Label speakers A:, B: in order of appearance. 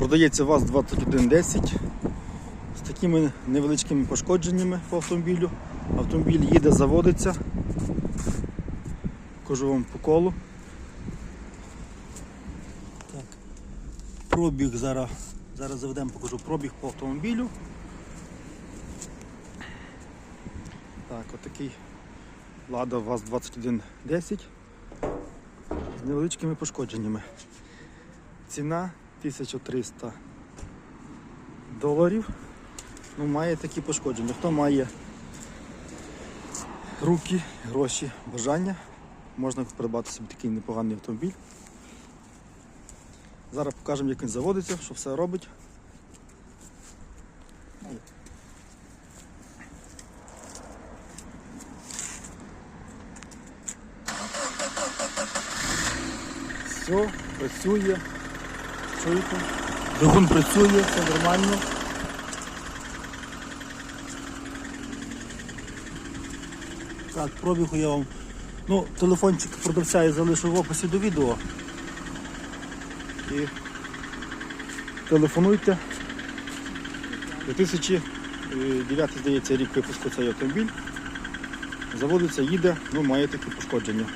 A: Продається ВАЗ-2110 з такими невеличкими пошкодженнями по автомобілю. Автомобіль їде, заводиться. Покажу вам по колу. Так. Пробіг зараз. Зараз заведемо, покажу пробіг по автомобілю. Так, отакий Лада ВАЗ-2110 з невеличкими пошкодженнями. Ціна 1300 доларів. Ну, має такі пошкодження. Хто має руки, гроші, бажання, можна придбати собі такий непоганий автомобіль. Зараз покажемо, як він заводиться, що все робить. Все, працює. Чуєте? Двигун працює, все нормально. Так, пробігу я вам. Ну, телефончик продавця я залишу в описі до відео. І телефонуйте. 2009, здається, рік випуску цей автомобіль. Заводиться, їде, ну має такі пошкодження.